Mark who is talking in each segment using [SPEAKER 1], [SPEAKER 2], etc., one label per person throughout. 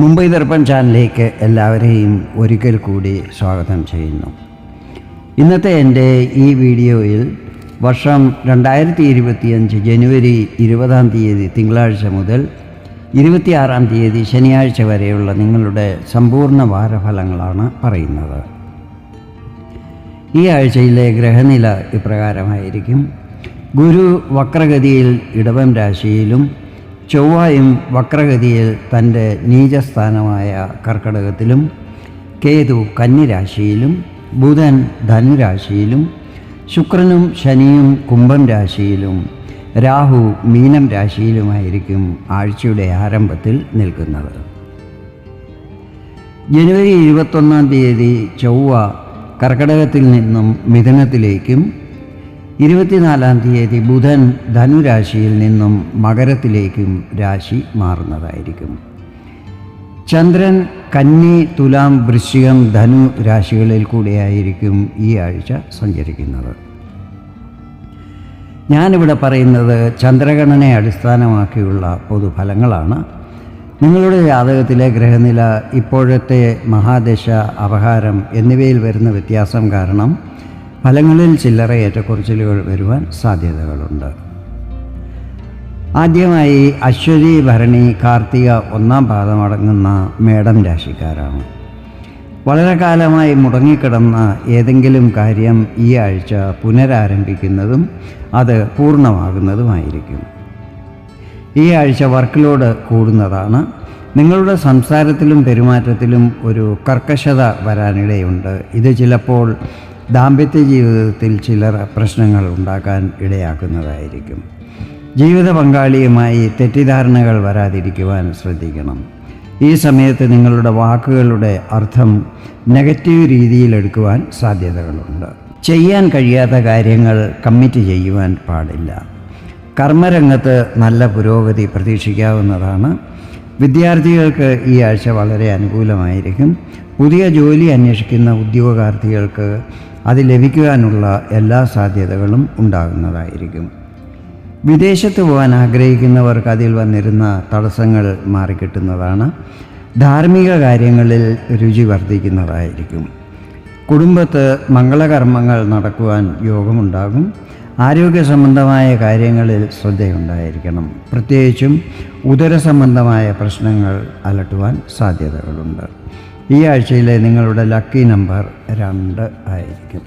[SPEAKER 1] മുംബൈ ദർപ്പൺ ചാനലിലേക്ക് എല്ലാവരെയും ഒരിക്കൽ കൂടി സ്വാഗതം ചെയ്യുന്നു. ഇന്നത്തെ എന്റെ ഈ വീഡിയോയിൽ വർഷം രണ്ടായിരത്തി ഇരുപത്തിയഞ്ച് ജനുവരി ഇരുപതാം തീയതി തിങ്കളാഴ്ച മുതൽ ഇരുപത്തിയാറാം തീയതി ശനിയാഴ്ച വരെയുള്ള നിങ്ങളുടെ സമ്പൂർണ വാരഫലങ്ങളാണ് പറയുന്നത്. ഈ ആഴ്ചയിലെ ഗ്രഹനില ഇപ്രകാരമായിരിക്കും. ഗുരു വക്രഗതിയിൽ ഇടവം രാശിയിലും ചൊവ്വായും വക്രഗതിയിൽ തന്റെ നീചസ്ഥാനമായ കർക്കടകത്തിലും കേതു കന്നിരാശിയിലും ബുധൻ ധനുരാശിയിലും ശുക്രനും ശനിയും കുംഭം രാശിയിലും രാഹു മീനം രാശിയിലുമായിരിക്കും ആഴ്ചയുടെ ആരംഭത്തിൽ നിൽക്കുന്നത്. ജനുവരി ഇരുപത്തൊന്നാം തീയതി ചൊവ്വ കർക്കടകത്തിൽ നിന്നും മിഥുനത്തിലേക്കും ഇരുപത്തിനാലാം തീയതി ബുധൻ ധനുരാശിയിൽ നിന്നും മകരത്തിലേക്കും രാശി മാറുന്നതായിരിക്കും. ചന്ദ്രൻ കന്നി തുലാം വൃശ്ചികം ധനു രാശികളിൽ കൂടെയായിരിക്കും ഈ ആഴ്ച സഞ്ചരിക്കുന്നത്. ഞാനിവിടെ പറയുന്നത് ചന്ദ്രഗണനെ അടിസ്ഥാനമാക്കിയുള്ള പൊതുഫലങ്ങളാണ്. നിങ്ങളുടെ ജാതകത്തിലെ ഗ്രഹനില ഇപ്പോഴത്തെ മഹാദശ അപഹാരം എന്നിവയിൽ വരുന്ന വ്യത്യാസം കാരണം ഫലങ്ങളിൽ ചില്ലറ ഏറ്റക്കുറച്ചിലുകൾ വരുവാൻ സാധ്യതകളുണ്ട്. ആദ്യമായി അശ്വതി ഭരണി കാർത്തിക ഒന്നാം പാദമടങ്ങുന്ന മേടം രാശിക്കാരാണ്. വളരെ കാലമായി മുടങ്ങിക്കിടന്ന ഏതെങ്കിലും കാര്യം ഈ ആഴ്ച പുനരാരംഭിക്കുന്നതും അത് പൂർണമാകുന്നതുമായിരിക്കും. ഈ ആഴ്ച വർക്ക് ലോഡ് കൂടുന്നതാണ്. നിങ്ങളുടെ സംസാരത്തിലും പെരുമാറ്റത്തിലും ഒരു കർക്കശത വരാനിടയുണ്ട്. ഇത് ചിലപ്പോൾ ദാമ്പത്യ ജീവിതത്തിൽ ചിലർ പ്രശ്നങ്ങൾ ഉണ്ടാക്കാൻ ഇടയാക്കുന്നതായിരിക്കും. ജീവിത പങ്കാളിയുമായി തെറ്റിദ്ധാരണകൾ വരാതിരിക്കുവാൻ ശ്രദ്ധിക്കണം. ഈ സമയത്ത് നിങ്ങളുടെ വാക്കുകളുടെ അർത്ഥം നെഗറ്റീവ് രീതിയിലെടുക്കുവാൻ സാധ്യതകളുണ്ട്. ചെയ്യാൻ കഴിയാത്ത കാര്യങ്ങൾ കമ്മിറ്റ് ചെയ്യുവാൻ പാടില്ല. കർമ്മരംഗത്ത് നല്ല പുരോഗതി പ്രതീക്ഷിക്കാവുന്നതാണ്. വിദ്യാർത്ഥികൾക്ക് ഈ ആഴ്ച വളരെ അനുകൂലമായിരിക്കും. പുതിയ ജോലി അന്വേഷിക്കുന്ന ഉദ്യോഗാർത്ഥികൾക്ക് അത് ലഭിക്കുവാനുള്ള എല്ലാ സാധ്യതകളും ഉണ്ടാകുന്നതായിരിക്കും. വിദേശത്ത് പോകാൻ ആഗ്രഹിക്കുന്നവർക്ക് അതിൽ വന്നിരുന്ന തടസ്സങ്ങൾ മാറിക്കിട്ടുന്നതാണ്. ധാർമ്മിക കാര്യങ്ങളിൽ രുചി വർദ്ധിക്കുന്നതായിരിക്കും. കുടുംബത്ത് മംഗളകർമ്മങ്ങൾ നടക്കുവാൻ യോഗമുണ്ടാകും. ആരോഗ്യ സംബന്ധമായ കാര്യങ്ങളിൽ ശ്രദ്ധയുണ്ടായിരിക്കണം. പ്രത്യേകിച്ചും ഉദര സംബന്ധമായ പ്രശ്നങ്ങൾ അലട്ടുവാൻ സാധ്യതകളുണ്ട്. ഈ ആഴ്ചയിലെ നിങ്ങളുടെ ലക്കി നമ്പർ രണ്ട് ആയിരിക്കും.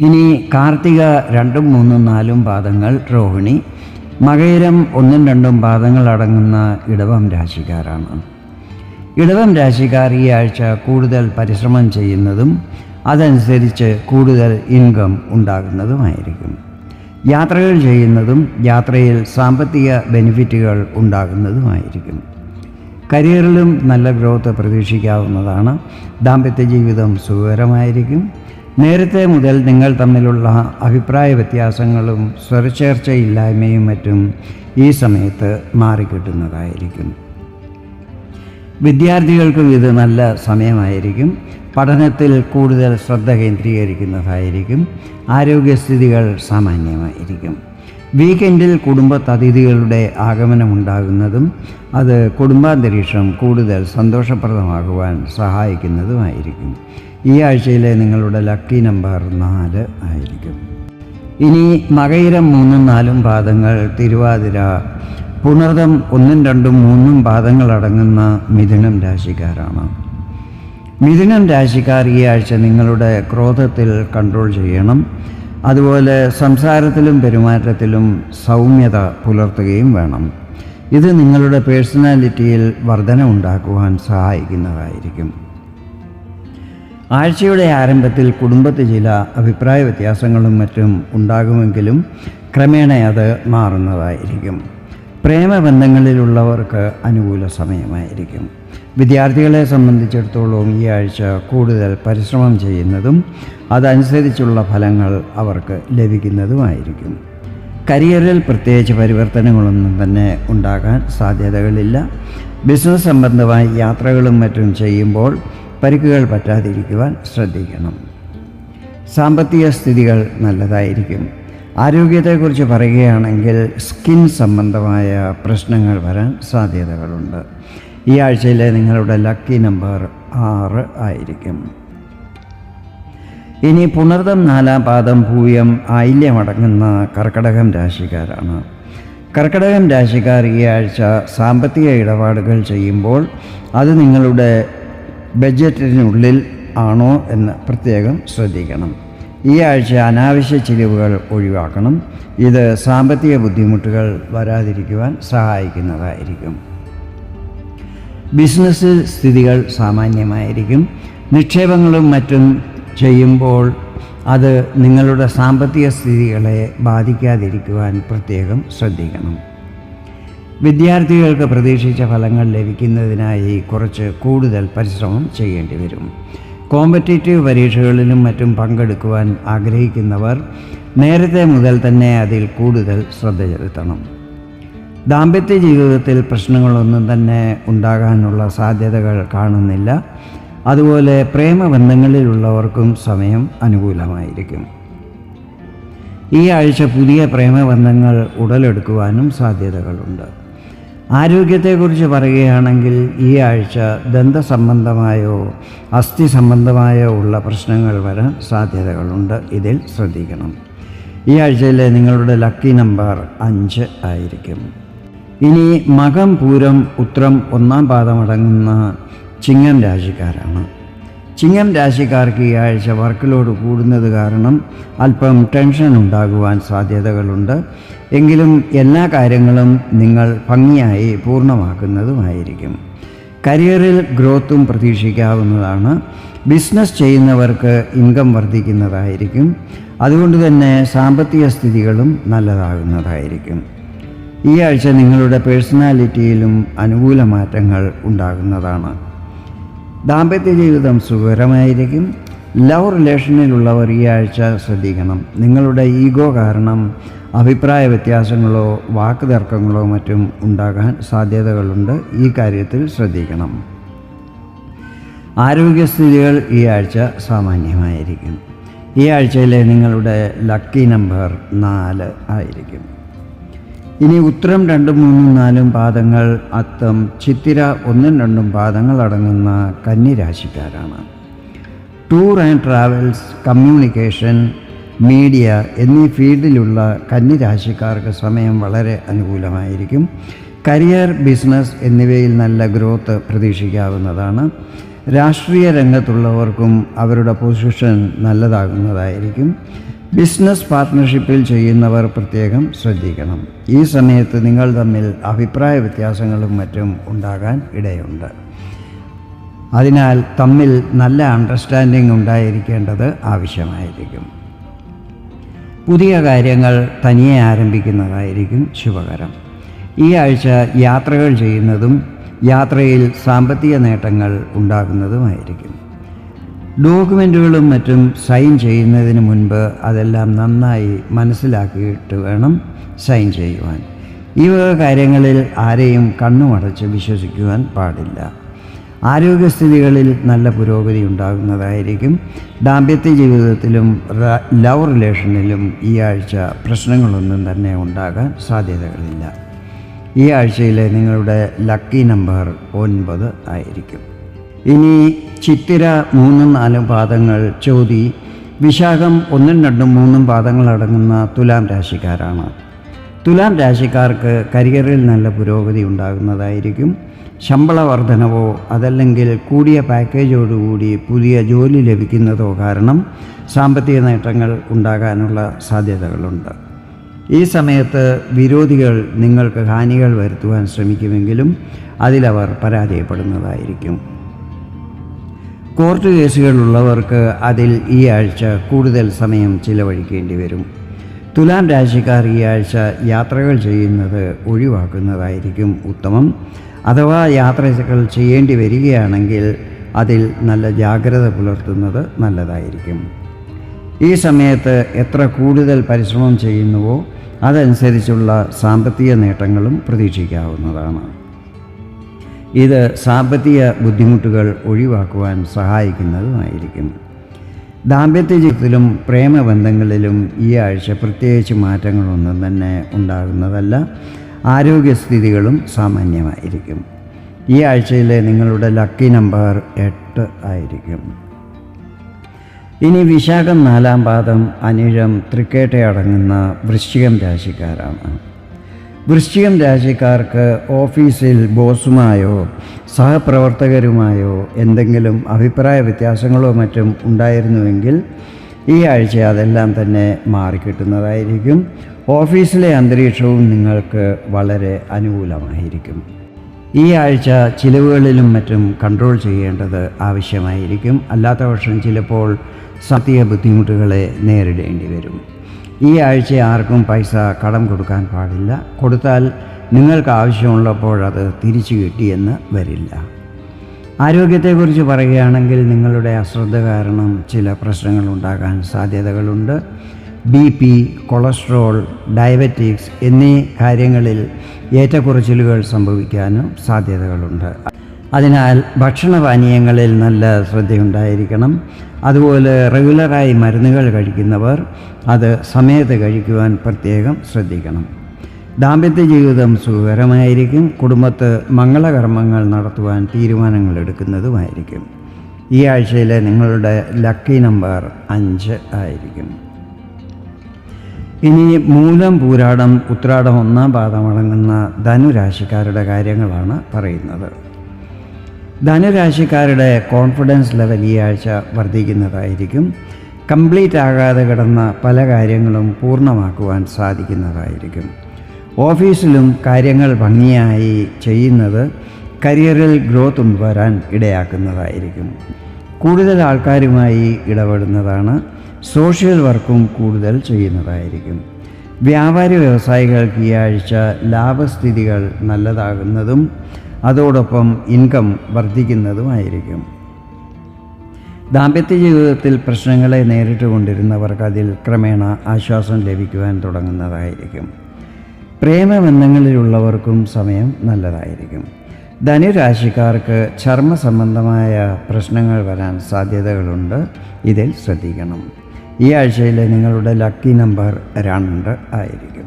[SPEAKER 1] ഇനി കാർത്തിക രണ്ടും മൂന്നും നാലും പാദങ്ങൾ രോഹിണി. മകയിരം ഒന്നും രണ്ടും പാദങ്ങൾ അടങ്ങുന്ന ഇടവം രാശിക്കാരാണ്. ഇടവം രാശിക്കാർ ഈ ആഴ്ച കൂടുതൽ പരിശ്രമം ചെയ്യുന്നതും അതനുസരിച്ച് കൂടുതൽ ഇൻകം ഉണ്ടാകുന്നതുമായിരിക്കും. യാത്രകൾ ചെയ്യുന്നതും യാത്രയിൽ സാമ്പത്തിക ബെനിഫിറ്റുകൾ ഉണ്ടാകുന്നതുമായിരിക്കും. കരിയറിലും നല്ല ഗ്രോത്ത് പ്രതീക്ഷിക്കാവുന്നതാണ്. ദാമ്പത്യ ജീവിതം സുഖകരമായിരിക്കും. നേരത്തെ മുതൽ നിങ്ങൾ തമ്മിലുള്ള അഭിപ്രായ വ്യത്യാസങ്ങളും സ്വരച്ചേർച്ചയില്ലായ്മയും മറ്റും ഈ സമയത്ത് മാറിക്കിട്ടുന്നതായിരിക്കും. വിദ്യാർത്ഥികൾക്കും ഇത് നല്ല സമയമായിരിക്കും. പഠനത്തിൽ കൂടുതൽ ശ്രദ്ധ കേന്ദ്രീകരിക്കുന്നതായിരിക്കും. ആരോഗ്യസ്ഥിതികൾ സാമാന്യമായിരിക്കും. വീക്കെൻഡിൽ കുടുംബത്തതിഥികളുടെ ആഗമനമുണ്ടാകുന്നതും അത് കുടുംബാന്തരീക്ഷം കൂടുതൽ സന്തോഷപ്രദമാകുവാൻ സഹായിക്കുന്നതുമായിരിക്കും. ഈ ആഴ്ചയിലെ നിങ്ങളുടെ ലക്കി നമ്പർ നാല് ആയിരിക്കും. ഇനി മകയിരം മൂന്നും നാലും പാദങ്ങൾ തിരുവാതിര പുണർദം ഒന്നും രണ്ടും മൂന്നും പാദങ്ങൾ അടങ്ങുന്ന മിഥുനം രാശിക്കാരാണ്. മിഥുനം രാശിക്കാർ ഈ ആഴ്ച നിങ്ങളുടെ ക്രോധത്തിൽ കൺട്രോൾ ചെയ്യണം. അതുപോലെ സംസാരത്തിലും പെരുമാറ്റത്തിലും സൗമ്യത പുലർത്തുകയും വേണം. ഇത് നിങ്ങളുടെ പേഴ്സണാലിറ്റിയിൽ വർധന ഉണ്ടാക്കുവാൻ സഹായിക്കുന്നതായിരിക്കും. ആഴ്ചയുടെ ആരംഭത്തിൽ കുടുംബത്തിൽ ചില അഭിപ്രായ വ്യത്യാസങ്ങളും മറ്റും ഉണ്ടാകുമെങ്കിലും ക്രമേണ അത് മാറുന്നതായിരിക്കും. പ്രേമബന്ധങ്ങളിലുള്ളവർക്ക് അനുകൂല സമയമായിരിക്കും. വിദ്യാർത്ഥികളെ സംബന്ധിച്ചിടത്തോളം ഈ ആഴ്ച കൂടുതൽ പരിശ്രമം ചെയ്യുന്നതും അതനുസരിച്ചുള്ള ഫലങ്ങൾ അവർക്ക് ലഭിക്കുന്നതുമായിരിക്കും. കരിയറിൽ പ്രത്യേകിച്ച് പരിവർത്തനങ്ങളൊന്നും തന്നെ ഉണ്ടാകാൻ സാധ്യതകളില്ല. ബിസിനസ് സംബന്ധമായി യാത്രകളും മറ്റും ചെയ്യുമ്പോൾ പരിക്കുകൾ പറ്റാതിരിക്കുവാൻ ശ്രദ്ധിക്കണം. സാമ്പത്തിക സ്ഥിതികൾ നല്ലതായിരിക്കും. ആരോഗ്യത്തെക്കുറിച്ച് പറയുകയാണെങ്കിൽ സ്കിൻ സംബന്ധമായ പ്രശ്നങ്ങൾ വരാൻ സാധ്യതകളുണ്ട്. ഈ ആഴ്ചയിലെ നിങ്ങളുടെ ലക്കി നമ്പർ ആറ് ആയിരിക്കും. ഇനി പുണർദം നാലാം പാദം ഭൂയം ആയില്യമടങ്ങുന്ന കർക്കടകം രാശിക്കാരാണ്. കർക്കടകം രാശിക്കാർ ഈ ആഴ്ച സാമ്പത്തിക ഇടപാടുകൾ ചെയ്യുമ്പോൾ അത് നിങ്ങളുടെ ബഡ്ജറ്റിനുള്ളിൽ ആണോ എന്ന് പ്രത്യേകം ശ്രദ്ധിക്കണം. ഈ ആഴ്ച അനാവശ്യ ചിലവുകൾ ഒഴിവാക്കണം. ഇത് സാമ്പത്തിക ബുദ്ധിമുട്ടുകൾ വരാതിരിക്കുവാൻ സഹായിക്കുന്നതായിരിക്കും. ബിസിനസ്സിൽ സ്ഥിതികൾ സാമാന്യമായിരിക്കും. നിക്ഷേപങ്ങളും മറ്റും ചെയ്യുമ്പോൾ അത് നിങ്ങളുടെ സാമ്പത്തിക സ്ഥിതികളെ ബാധിക്കാതിരിക്കുവാൻ പ്രത്യേകം ശ്രദ്ധിക്കണം. വിദ്യാർത്ഥികൾക്ക് പ്രതീക്ഷിച്ച ഫലങ്ങൾ ലഭിക്കുന്നതിനായി കുറച്ച് കൂടുതൽ പരിശ്രമം ചെയ്യേണ്ടി വരും. കോമ്പറ്റേറ്റീവ് പരീക്ഷകളിലും മറ്റും പങ്കെടുക്കുവാൻ ആഗ്രഹിക്കുന്നവർ നേരത്തെ മുതൽ തന്നെ അതിൽ കൂടുതൽ ശ്രദ്ധ ചെലുത്തണം. ദാമ്പത്യ ജീവിതത്തിൽ പ്രശ്നങ്ങളൊന്നും തന്നെ ഉണ്ടാകാനുള്ള സാധ്യതകൾ കാണുന്നില്ല. അതുപോലെ പ്രേമബന്ധങ്ങളിലുള്ളവർക്കും സമയം അനുകൂലമായിരിക്കും. ഈ ആഴ്ച പുതിയ പ്രേമബന്ധങ്ങൾ ഉടലെടുക്കുവാനും സാധ്യതകളുണ്ട്. ആരോഗ്യത്തെക്കുറിച്ച് പറയുകയാണെങ്കിൽ ഈ ആഴ്ച ദന്തസംബന്ധമായോ അസ്ഥി സംബന്ധമായോ ഉള്ള പ്രശ്നങ്ങൾ വരാൻ സാധ്യതകളുണ്ട്. ഇതിൽ ശ്രദ്ധിക്കണം. ഈ ആഴ്ചയിലെ നിങ്ങളുടെ ലക്കി നമ്പർ അഞ്ച് ആയിരിക്കും. ഇനി മകം പൂരം ഉത്രം ഒന്നാം പാദമടങ്ങുന്ന ചിങ്ങം രാശിക്കാരാണ്. ചിങ്ങം രാശിക്കാർക്ക് ഈ ആഴ്ച വർക്ക് ലോഡ് കൂടുന്നത് കാരണം അല്പം ടെൻഷൻ ഉണ്ടാകുവാൻ സാധ്യതകളുണ്ട്. എങ്കിലും എല്ലാ കാര്യങ്ങളും നിങ്ങൾ ഭംഗിയായി പൂർണമാക്കുന്നതുമായിരിക്കും. കരിയറിൽ ഗ്രോത്തും പ്രതീക്ഷിക്കാവുന്നതാണ്. ബിസിനസ് ചെയ്യുന്നവർക്ക് ഇൻകം വർദ്ധിക്കുന്നതായിരിക്കും. അതുകൊണ്ട് തന്നെ സാമ്പത്തിക സ്ഥിതികളും നല്ലതാകുന്നതായിരിക്കും. ഈ ആഴ്ച നിങ്ങളുടെ പേഴ്സണാലിറ്റിയിലും അനുകൂല മാറ്റങ്ങൾ ഉണ്ടാകുന്നതാണ്. ദാമ്പത്യ ജീവിതം സുഖകരമായിരിക്കും. ലവ് റിലേഷനിലുള്ളവർ ഈ ആഴ്ച ശ്രദ്ധിക്കണം. നിങ്ങളുടെ ഈഗോ കാരണം അഭിപ്രായ വ്യത്യാസങ്ങളോ വാക്ക് തർക്കങ്ങളോ മറ്റും ഉണ്ടാകാൻ സാധ്യതകളുണ്ട്. ഈ കാര്യത്തിൽ ശ്രദ്ധിക്കണം. ആരോഗ്യസ്ഥിതികൾ ഈ ആഴ്ച സാമാന്യമായിരിക്കും. ഈ ആഴ്ചയിലെ നിങ്ങളുടെ ലക്കി നമ്പർ നാല് ആയിരിക്കും. ഇനി ഉത്തരം രണ്ടും മൂന്നും നാലും പാദങ്ങൾ അത്തം ചിത്തിര ഒന്നും രണ്ടും പാദങ്ങൾ അടങ്ങുന്ന കന്നിരാശിക്കാരാണ്. Tour and travels communication media എന്നീ ഫീൽഡിലുള്ള കന്നിരാശിക്കാർക്ക് സമയം വളരെ അനുകൂലമായിരിക്കും. കരിയർ ബിസിനസ് എന്നിവയിൽ നല്ല ഗ്രോത്ത് പ്രതീക്ഷിക്കാവുന്നതാണ്. രാഷ്ട്രീയ രംഗത്തുള്ളവർക്കും അവരുടെ പൊസിഷൻ നല്ലതാകുന്നതായിരിക്കും. ബിസിനസ് പാർട്ട്ണർഷിപ്പിൽ ചെയ്യുന്നവർ പ്രത്യേകം ശ്രദ്ധിക്കണം. ഈ സമയത്ത് നിങ്ങൾ തമ്മിൽ അഭിപ്രായ വ്യത്യാസങ്ങളും മറ്റും ഉണ്ടാകാൻ ഇടയുണ്ട്. അതിനാൽ തമ്മിൽ നല്ല അണ്ടർസ്റ്റാൻഡിംഗ് ഉണ്ടായിരിക്കേണ്ടത് ആവശ്യമായിരിക്കും. പുതിയ കാര്യങ്ങൾ തനിയെ ആരംഭിക്കുന്നതായിരിക്കും ശുഭകരം. ഈ ആഴ്ച യാത്രകൾ ചെയ്യുന്നതും യാത്രയിൽ സാമ്പത്തിക നേട്ടങ്ങൾ ഉണ്ടാകുന്നതുമായിരിക്കും. ഡോക്യുമെന്റുകളും മറ്റും സൈൻ ചെയ്യുന്നതിന് മുൻപ് അതെല്ലാം നന്നായി മനസ്സിലാക്കിയിട്ട് വേണം സൈൻ ചെയ്യുവാൻ. ഈ വക കാര്യങ്ങളിൽ ആരെയും കണ്ണുമടച്ച് വിശ്വസിക്കുവാൻ പാടില്ല. ആരോഗ്യസ്ഥിതികളിൽ നല്ല പുരോഗതി ഉണ്ടാകുന്നതായിരിക്കും. ദാമ്പത്യ ജീവിതത്തിലും ലവ് റിലേഷനിലും ഈ ആഴ്ച പ്രശ്നങ്ങളൊന്നും തന്നെ ഉണ്ടാകാൻ സാധ്യതകളില്ല. ഈ ആഴ്ചയിലെ നിങ്ങളുടെ ലക്കി നമ്പർ ഒൻപത് ആയിരിക്കും. ഇനി ചിത്തിര മൂന്നും നാലും പാദങ്ങൾ ചോതി വിശാഖം ഒന്നും രണ്ടും മൂന്നും പാദങ്ങൾ അടങ്ങുന്ന തുലാം രാശിക്കാരാണ്. തുലാം രാശിക്കാർക്ക് കരിയറിൽ നല്ല പുരോഗതി ഉണ്ടാകുന്നതായിരിക്കും. ശമ്പള വർധനവോ അതല്ലെങ്കിൽ കൂടിയ പാക്കേജോടുകൂടി പുതിയ ജോലി ലഭിക്കുന്നതോ കാരണം സാമ്പത്തിക നേട്ടങ്ങൾ ഉണ്ടാകാനുള്ള സാധ്യതകളുണ്ട്. ഈ സമയത്ത് വിരോധികൾ നിങ്ങൾക്ക് ഹാനികൾ വരുത്തുവാൻ ശ്രമിക്കുമെങ്കിലും അതിലവർ പരാജയപ്പെടുന്നതായിരിക്കും. കോർട്ട് കേസുകളുള്ളവർക്ക് അതിൽ ഈ ആഴ്ച കൂടുതൽ സമയം ചിലവഴിക്കേണ്ടി വരും. തുലാം രാശിക്കാർ ഈ ആഴ്ച യാത്രകൾ ചെയ്യുന്നത് ഒഴിവാക്കുന്നതായിരിക്കും ഉത്തമം. അഥവാ യാത്രകൾ ചെയ്യേണ്ടി വരികയാണെങ്കിൽ അതിൽ നല്ല ജാഗ്രത പുലർത്തുന്നത് നല്ലതായിരിക്കും. ഈ സമയത്ത് എത്ര കൂടുതൽ പരിശ്രമം ചെയ്യുന്നുവോ അതനുസരിച്ചുള്ള സാമ്പത്തിക നേട്ടങ്ങളും പ്രതീക്ഷിക്കാവുന്നതാണ്. ഇത് സാമ്പത്തിക ബുദ്ധിമുട്ടുകൾ ഒഴിവാക്കുവാൻ സഹായിക്കുന്നതുമായിരിക്കും. ദാമ്പത്യ ജീവിതത്തിലും പ്രേമബന്ധങ്ങളിലും ഈ ആഴ്ച പ്രത്യേകിച്ച് മാറ്റങ്ങളൊന്നും തന്നെ ഉണ്ടാകുന്നതല്ല ആരോഗ്യസ്ഥിതികളും സാമാന്യമായിരിക്കും. ഈ ആഴ്ചയിലെ നിങ്ങളുടെ ലക്കി നമ്പർ എട്ട് ആയിരിക്കും. ഇനി വിശാഖം നാലാം പാദം അനിഴം തൃക്കേട്ട അടങ്ങുന്ന വൃശ്ചികം രാശിക്കാരാണ്. വൃശ്ചികം രാശിക്കാർക്ക് ഓഫീസിൽ ബോസുമായോ സഹപ്രവർത്തകരുമായോ എന്തെങ്കിലും അഭിപ്രായ വ്യത്യാസങ്ങളോ മറ്റും ഉണ്ടായിരുന്നുവെങ്കിൽ ഈ ആഴ്ച അതെല്ലാം തന്നെ മാറിക്കിട്ടുന്നതായിരിക്കും. ഓഫീസിലെ അന്തരീക്ഷവും നിങ്ങൾക്ക് വളരെ അനുകൂലമായിരിക്കും. ഈ ആഴ്ച ചിലവുകളിലും മറ്റും കൺട്രോൾ ചെയ്യേണ്ടത് ആവശ്യമായിരിക്കും. അല്ലാത്ത പക്ഷം ചിലപ്പോൾ സാമ്പത്തിക ബുദ്ധിമുട്ടുകളെ നേരിടേണ്ടി വരും. ഈ ആഴ്ച ആർക്കും പൈസ കടം കൊടുക്കാൻ പാടില്ല. കൊടുത്താൽ നിങ്ങൾക്ക് ആവശ്യമുള്ളപ്പോൾ അത് തിരിച്ചു കിട്ടിയെന്ന് വരില്ല. ആരോഗ്യത്തെക്കുറിച്ച് പറയുകയാണെങ്കിൽ നിങ്ങളുടെ അശ്രദ്ധ കാരണം ചില പ്രശ്നങ്ങൾ ഉണ്ടാകാൻ സാധ്യതകളുണ്ട്. ബി പി കൊളസ്ട്രോൾ ഡയബറ്റിക്സ് എന്നീ കാര്യങ്ങളിൽ ഏറ്റക്കുറച്ചിലുകൾ സംഭവിക്കാനും സാധ്യതകളുണ്ട്. അതിനാൽ ഭക്ഷണപാനീയങ്ങളിൽ നല്ല ശ്രദ്ധയുണ്ടായിരിക്കണം. അതുപോലെ റെഗുലറായി മരുന്നുകൾ കഴിക്കുന്നവർ അത് സമയത്ത് കഴിക്കുവാൻ പ്രത്യേകം ശ്രദ്ധിക്കണം. ദാമ്പത്യ ജീവിതം സുഖകരമായിരിക്കും. കുടുംബത്ത് മംഗളകർമ്മങ്ങൾ നടത്തുവാൻ തീരുമാനങ്ങൾ എടുക്കുന്നതുമായിരിക്കും. ഈ ആഴ്ചയിലെ നിങ്ങളുടെ ലക്കി നമ്പർ അഞ്ച് ആയിരിക്കും. ഇനി മൂലം പൂരാടം ഉത്രാടം ഒന്നാം പാദമടങ്ങുന്ന ധനുരാശിക്കാരുടെ കാര്യങ്ങളാണ് പറയുന്നത്. ധനുരാശിക്കാരുടെ കോൺഫിഡൻസ് ലെവൽ ഈ ആഴ്ച വർദ്ധിക്കുന്നതായിരിക്കും. കംപ്ലീറ്റ് ആകാതെ കിടന്ന പല കാര്യങ്ങളും പൂർണമാക്കുവാൻ സാധിക്കുന്നതായിരിക്കും. ഓഫീസിലും കാര്യങ്ങൾ ഭംഗിയായി ചെയ്യുന്നത് കരിയറിൽ ഗ്രോത്ത് വരാൻ ഇടയാക്കുന്നതായിരിക്കും. കൂടുതൽ ആൾക്കാരുമായി ഇടപെടുന്നതാണ് സോഷ്യൽ വർക്കും കൂടുതൽ ചെയ്യുന്നതായിരിക്കും. വ്യാപാരി വ്യവസായികൾക്ക് ഈ ആഴ്ച ലാഭസ്ഥിതികൾ നല്ലതാകുന്നതും അതോടൊപ്പം ഇൻകം വർദ്ധിക്കുന്നതുമായിരിക്കും. ദാമ്പത്യ ജീവിതത്തിൽ പ്രശ്നങ്ങളെ നേരിട്ട് കൊണ്ടിരുന്നവർക്ക് അതിൽ ക്രമേണ ആശ്വാസം ലഭിക്കുവാൻ തുടങ്ങുന്നതായിരിക്കും. പ്രേമബന്ധങ്ങളിലുള്ളവർക്കും സമയം നല്ലതായിരിക്കും. ധനുരാശിക്കാർക്ക് ചർമ്മ സംബന്ധമായ പ്രശ്നങ്ങൾ വരാൻ സാധ്യതകളുണ്ട്. ഇതിൽ ശ്രദ്ധിക്കണം. ഈ ആഴ്ചയിലെ നിങ്ങളുടെ ലക്കി നമ്പർ രണ്ട് ആയിരിക്കും.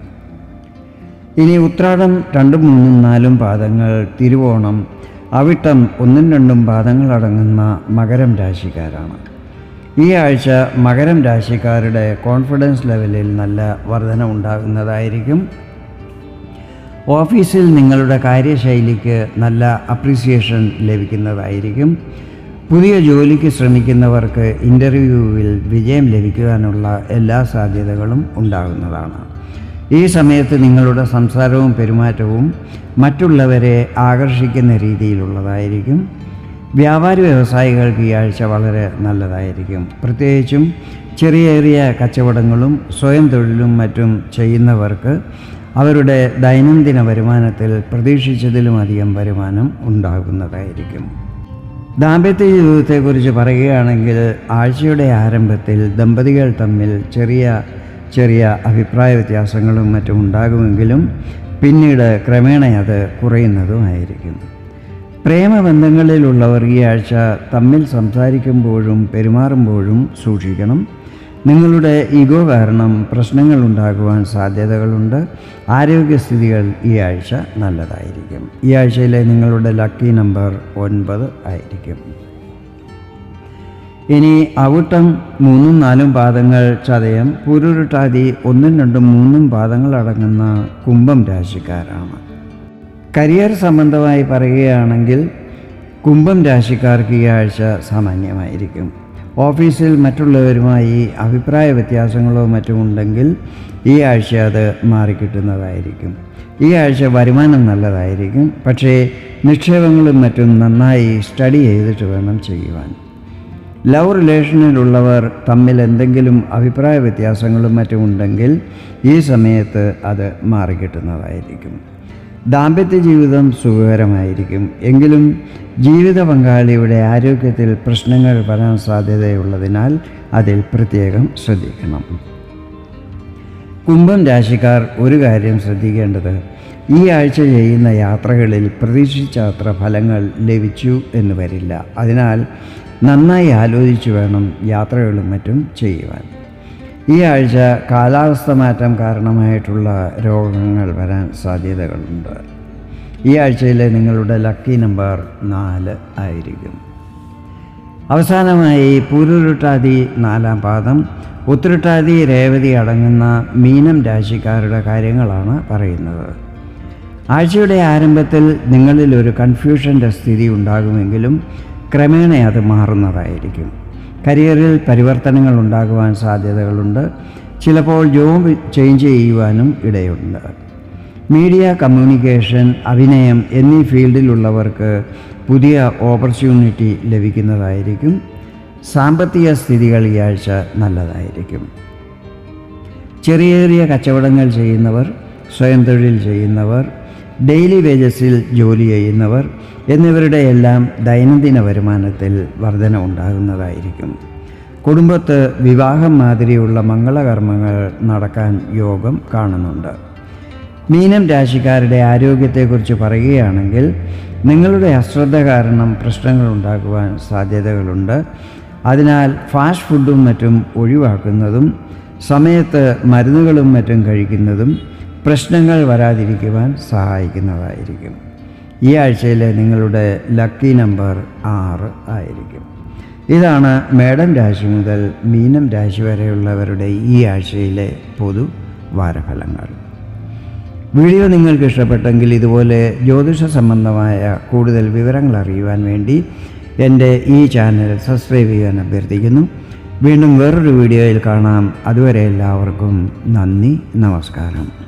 [SPEAKER 1] ഇനി ഉത്രാടം രണ്ടും മൂന്നും നാലും പാദങ്ങൾ തിരുവോണം അവിട്ടം ഒന്നും രണ്ടും പാദങ്ങളടങ്ങുന്ന മകരം രാശിക്കാരാണ്. ഈ ആഴ്ച മകരം രാശിക്കാരുടെ കോൺഫിഡൻസ് ലെവലിൽ നല്ല വർധന ഉണ്ടാകുന്നതായിരിക്കും. ഓഫീസിൽ നിങ്ങളുടെ കാര്യശൈലിക്ക് നല്ല അപ്രീസിയേഷൻ ലഭിക്കുന്നതായിരിക്കും. പുതിയ ജോലിക്ക് ശ്രമിക്കുന്നവർക്ക് ഇന്റർവ്യൂവിൽ വിജയം ലഭിക്കുവാനുള്ള എല്ലാ സാധ്യതകളും ഉണ്ടാകുന്നതാണ്. ഈ സമയത്ത് നിങ്ങളുടെ സംസാരവും പെരുമാറ്റവും മറ്റുള്ളവരെ ആകർഷിക്കുന്ന രീതിയിലുള്ളതായിരിക്കും. വ്യാപാരി വ്യവസായികൾക്ക് ഈ ആഴ്ച വളരെ നല്ലതായിരിക്കും. പ്രത്യേകിച്ചും ചെറിയ ചെറിയ കച്ചവടങ്ങളും സ്വയം തൊഴിലും മറ്റും ചെയ്യുന്നവർക്ക് അവരുടെ ദൈനംദിന വരുമാനത്തിൽ പ്രതീക്ഷിച്ചതിലും അധികം വരുമാനം ഉണ്ടാകുന്നതായിരിക്കും. ദാമ്പത്യ ജീവിതത്തെക്കുറിച്ച് പറയുകയാണെങ്കിൽ ആഴ്ചയുടെ ആരംഭത്തിൽ ദമ്പതികൾ തമ്മിൽ ചെറിയ ചെറിയ അഭിപ്രായ വ്യത്യാസങ്ങളും മറ്റും ഉണ്ടാകുമെങ്കിലും പിന്നീട് ക്രമേണ അത് കുറയുന്നതുമായിരിക്കും. പ്രേമബന്ധങ്ങളിലുള്ളവർ ഈ ആഴ്ച തമ്മിൽ സംസാരിക്കുമ്പോഴും പെരുമാറുമ്പോഴും സൂക്ഷിക്കണം. നിങ്ങളുടെ ഈഗോ കാരണം പ്രശ്നങ്ങൾ ഉണ്ടാകുവാൻ സാധ്യതകളുണ്ട്. ആരോഗ്യസ്ഥിതികൾ ഈ ആഴ്ച നല്ലതായിരിക്കും. ഈ ആഴ്ചയിലെ നിങ്ങളുടെ ലക്കി നമ്പർ ഒൻപത് ആയിരിക്കും. ഇനി അവിട്ടം മൂന്നും നാലും പാദങ്ങൾ ചതയം പുരുരുട്ടാതി ഒന്നും രണ്ടും മൂന്നും പാദങ്ങൾ അടങ്ങുന്ന കുംഭം രാശിക്കാരാണ്. കരിയർ സംബന്ധമായി പറയുകയാണെങ്കിൽ കുംഭം രാശിക്കാർക്ക് ഈ ആഴ്ച സാമാന്യമായിരിക്കും. ഓഫീസിൽ മറ്റുള്ളവരുമായി അഭിപ്രായ വ്യത്യാസങ്ങളോ മറ്റും ഉണ്ടെങ്കിൽ ഈ ആഴ്ച അത് മാറിക്കിട്ടുന്നതായിരിക്കും. ഈ ആഴ്ച വരുമാനം നല്ലതായിരിക്കും. പക്ഷേ നിക്ഷേപങ്ങളും മറ്റും നന്നായി സ്റ്റഡി ചെയ്തിട്ട് വേണം ചെയ്യുവാൻ. ലവ് റിലേഷനിലുള്ളവർ തമ്മിൽ എന്തെങ്കിലും അഭിപ്രായ വ്യത്യാസങ്ങളും മറ്റും ഉണ്ടെങ്കിൽ ഈ സമയത്ത് അത് മാറിക്കിട്ടുന്നതായിരിക്കും. ദാമ്പത്യ ജീവിതം സുഖകരമായിരിക്കും. എങ്കിലും ജീവിത പങ്കാളിയുടെ ആരോഗ്യത്തിൽ പ്രശ്നങ്ങൾ വരാൻ സാധ്യതയുള്ളതിനാൽ അതിൽ പ്രത്യേകം ശ്രദ്ധിക്കണം. കുംഭം രാശിക്കാർ ഒരു കാര്യം ശ്രദ്ധിക്കേണ്ടത് ഈ ആഴ്ച ചെയ്യുന്ന യാത്രകളിൽ പ്രതീക്ഷിച്ചാത്ര ഫലങ്ങൾ ലഭിച്ചു എന്ന് വരില്ല. അതിനാൽ നന്നായി ആലോചിച്ച് വേണം യാത്രകളും മറ്റും ചെയ്യുവാൻ. ഈ ആഴ്ച കാലാവസ്ഥ മാറ്റം കാരണമായിട്ടുള്ള രോഗങ്ങൾ വരാൻ സാധ്യതകളുണ്ട്. ഈ ആഴ്ചയിലെ നിങ്ങളുടെ ലക്കി നമ്പർ നാല് ആയിരിക്കും. അവസാനമായി പൂരുരുട്ടാതി നാലാം പാദം. ഉത്രട്ടാതി രേവതി അടങ്ങുന്ന മീനം രാശിക്കാരുടെ കാര്യങ്ങളാണ് പറയുന്നത്. ആഴ്ചയുടെ ആരംഭത്തിൽ നിങ്ങളിൽ ഒരു കൺഫ്യൂഷന്റെ സ്ഥിതി ഉണ്ടാകുമെങ്കിലും ക്രമേണ അത് മാറുന്നതായിരിക്കും. കരിയറിൽ പരിവർത്തനങ്ങൾ ഉണ്ടാകുവാൻ സാധ്യതകളുണ്ട്. ചിലപ്പോൾ ജോബ് ചേഞ്ച് ചെയ്യുവാനും ഇടയുണ്ട്. മീഡിയ കമ്മ്യൂണിക്കേഷൻ അഭിനയം എന്നീ ഫീൽഡിലുള്ളവർക്ക് പുതിയ ഓപ്പർച്യൂണിറ്റി ലഭിക്കുന്നതായിരിക്കും. സാമ്പത്തിക സ്ഥിതികൾ ഈ ആഴ്ച നല്ലതായിരിക്കും. ചെറിയ ചെറിയ കച്ചവടങ്ങൾ ചെയ്യുന്നവർ സ്വയം തൊഴിൽ ചെയ്യുന്നവർ ഡെയിലി വേജസിൽ ജോലി ചെയ്യുന്നവർ എന്നിവരുടെ എല്ലാം ദൈനംദിന വരുമാനത്തിൽ വർധന ഉണ്ടാകുന്നതായിരിക്കും. കുടുംബത്ത് വിവാഹം മാതിരിയുള്ള മംഗളകർമ്മങ്ങൾ നടക്കാൻ യോഗം കാണുന്നുണ്ട്. മീനം രാശിക്കാരുടെ ആരോഗ്യത്തെക്കുറിച്ച് പറയുകയാണെങ്കിൽ നിങ്ങളുടെ അശ്രദ്ധ കാരണം പ്രശ്നങ്ങൾ ഉണ്ടാകുവാൻ സാധ്യതകളുണ്ട്. അതിനാൽ ഫാസ്റ്റ് ഫുഡും മറ്റും ഒഴിവാക്കുന്നതും സമയത്ത് മരുന്നുകളും മറ്റും കഴിക്കുന്നതും പ്രശ്നങ്ങൾ വരാതിരിക്കുവാൻ സഹായിക്കുന്നതായിരിക്കും. ഈ ആഴ്ചയിലെ നിങ്ങളുടെ ലക്കി നമ്പർ ആറ് ആയിരിക്കും. ഇതാണ് മേടം രാശി മുതൽ മീനം രാശി വരെയുള്ളവരുടെ ഈ ആഴ്ചയിലെ പൊതു വാരഫലങ്ങൾ. വീഡിയോ നിങ്ങൾക്ക് ഇഷ്ടപ്പെട്ടെങ്കിൽ ഇതുപോലെ ജ്യോതിഷ സംബന്ധമായ കൂടുതൽ വിവരങ്ങൾ അറിയുവാൻ വേണ്ടി എന്റെ ഈ ചാനൽ സബ്സ്ക്രൈബ് ചെയ്യാൻ അഭ്യർത്ഥിക്കുന്നു. വീണ്ടും വേറൊരു വീഡിയോയിൽ കാണാം. അതുവരെ എല്ലാവർക്കും നന്ദി നമസ്കാരം.